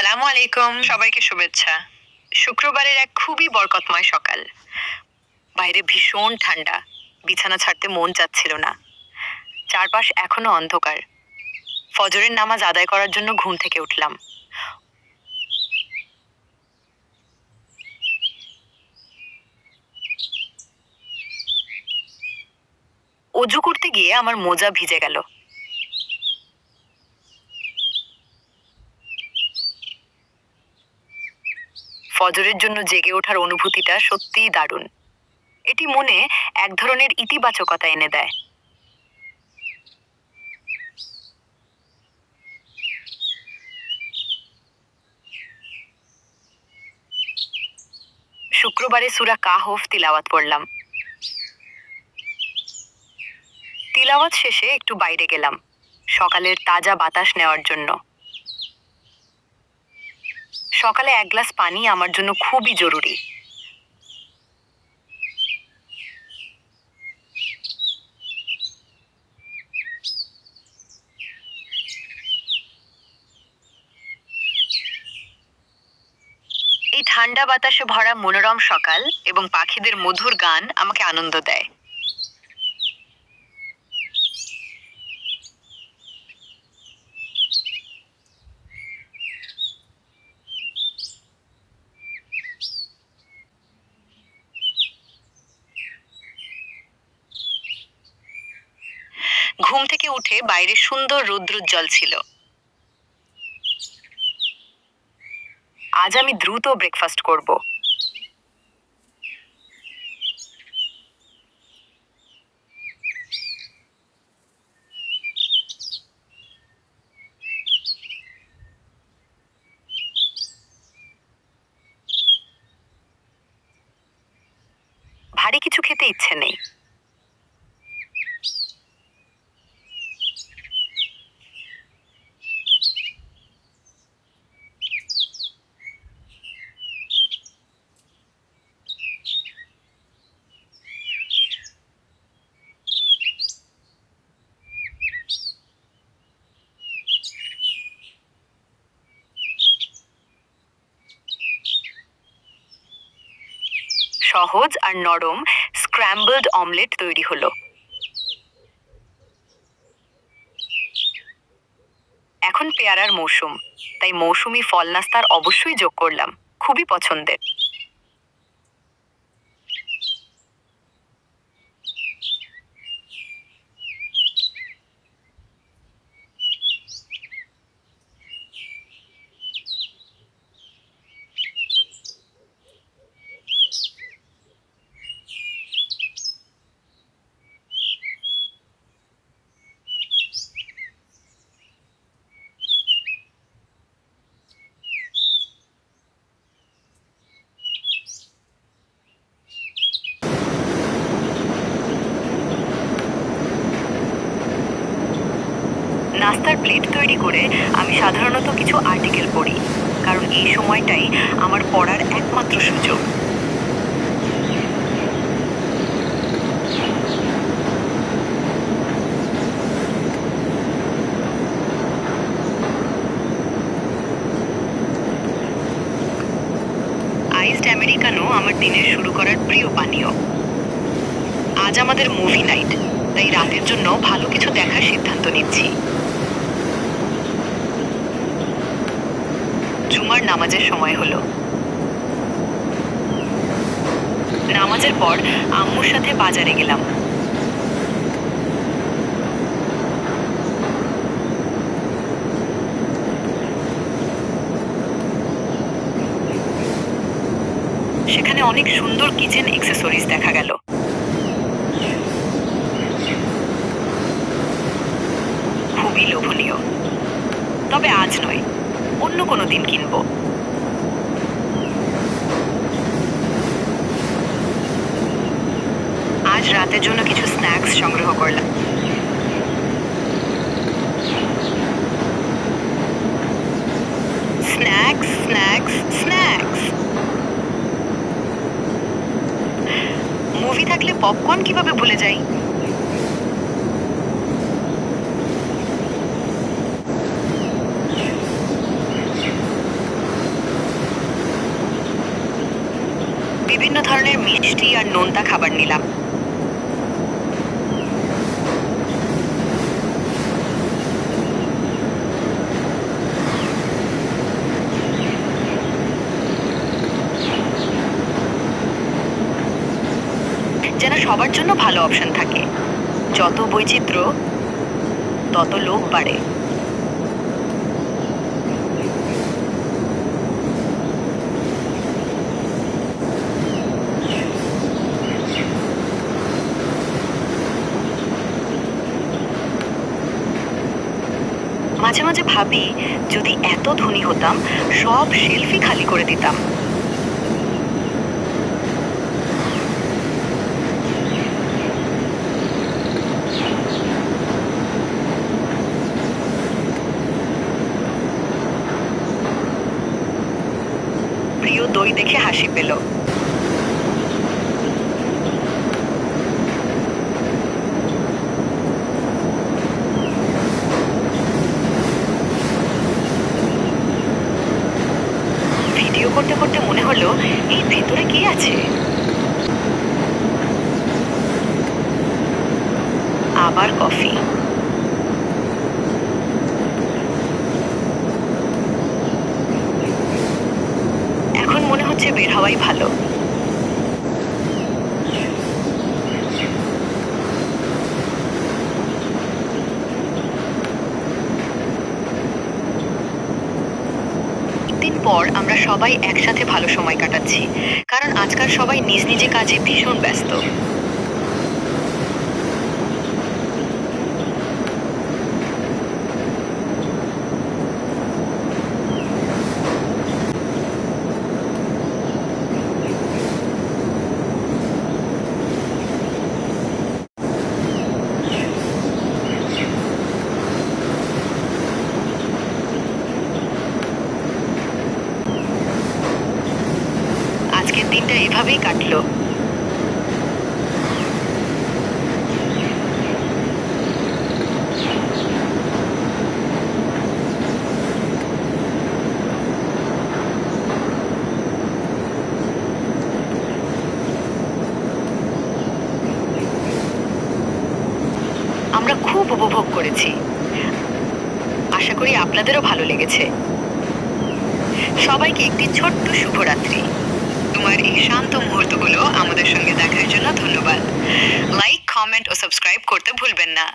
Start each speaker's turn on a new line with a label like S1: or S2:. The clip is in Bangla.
S1: আসসালামু আলাইকুম। সবাইকে শুভেচ্ছা। শুক্রবারের এক খুবই বরকতময় সকাল। বাইরে ভীষণ ঠান্ডা। বিছানা ছাড়তে মন চাচ্ছিল না। চারপাশ এখনও অন্ধকার। ফজরের নামাজ আদায় করার জন্য ঘুম থেকে উঠলাম। অজু করতে গিয়ে আমার মোজা ভিজে গেল। ফজরের জন্য জেগে ওঠার অনুভূতিটা সত্যিই দারুণ। এটি মনে এক ধরনের ইতিবাচকতা এনে দেয়। শুক্রবারে সুরা কাহফ তিলাওয়াত পড়লাম। তিলাওয়াত শেষে একটু বাইরে গেলাম, সকালের তাজা বাতাস নেওয়ার জন্য। সকালে এক গ্লাস পানি আমার জন্য খুবই জরুরি। এই ঠান্ডা বাতাসে ভরা মনোরম সকাল এবং পাখিদের মধুর গান আমাকে আনন্দ দেয়। ঘুম থেকে উঠে বাইরে সুন্দর রৌদ্রোজ্জ্বল ছিল। আজ আমি দ্রুত ব্রেকফাস্ট করব। ভারী কিছু খেতে ইচ্ছে নেই। সহজ আর নরম স্ক্র্যাম্বলড অমলেট তৈরি হলো। এখন পেয়ারার মৌসুম, তাই মৌসুমি ফল নাস্তার অবশ্যই যোগ করলাম। খুবই পছন্দের নাস্তার প্লেট তৈরি করে আমি সাধারণত কিছু আর্টিকেল পড়ি, কারণ এই সময়টাই আমার পড়ার একমাত্র সুযোগ। আইসড আমেরিকানো আমার দিনের শুরু করার প্রিয় পানীয়। আজ আমাদের মুভি নাইট তাই রাতের জন্য ভালো কিছু দেখার সিদ্ধান্ত নিচ্ছি। জুমার নামাজের সময় হলো। নামাজের পর আম্মুর সাথে বাজারে গেলাম। সেখানে অনেক সুন্দর কিচেন এক্সেসরিজ দেখা গেল। খুবই লোভনীয়। তবে আজ নয়। অন্য কোনো দিন কিনবো। আজ রাতের জন্য কিছু স্ন্যাক্স সংগ্রহ করলাম স্ন্যাক্স স্ন্যাক্স স্ন্যাক্স মুভি থাকলে পপকর্ন কীভাবে ভুলে যাই বিভিন্ন ধরনের মিষ্টি আর নোনতা খাবার নিলাম। যেন সবার জন্য ভালো অপশন থাকে। যত বৈচিত্র্য, তত লোক বাড়ে। মাঝে মাঝে ভাবি, যদি এত ধনী হতাম, সব সেলফি খালি করে দিতাম। প্রিয় দই দেখে হাসি পেল। করতে করতে মনে হলো, এই ভেতরে কি আছে? আবার কফি। এখন মনে হচ্ছে বের হওয়াই ভালো দিন পর আমরা সবাই একসাথে ভালো সময় কাটাচ্ছি। কারণ আজকাল সবাই নিজ নিজে কাজে ভীষণ ব্যস্ত। দিনটা এভাবেই কাটলো। আমরা খুব উপভোগ করেছি। আশা করি আপনাদেরও ভালো লেগেছে। সবাইকে একটি ছোট্ট শুভরাত্রি। তোমার এই শান্ত মুহূর্তগুলো আমাদের সঙ্গে দেখার জন্য ধন্যবাদ। লাইক কমেন্ট ও সাবস্ক্রাইব করতে ভুলবেন না।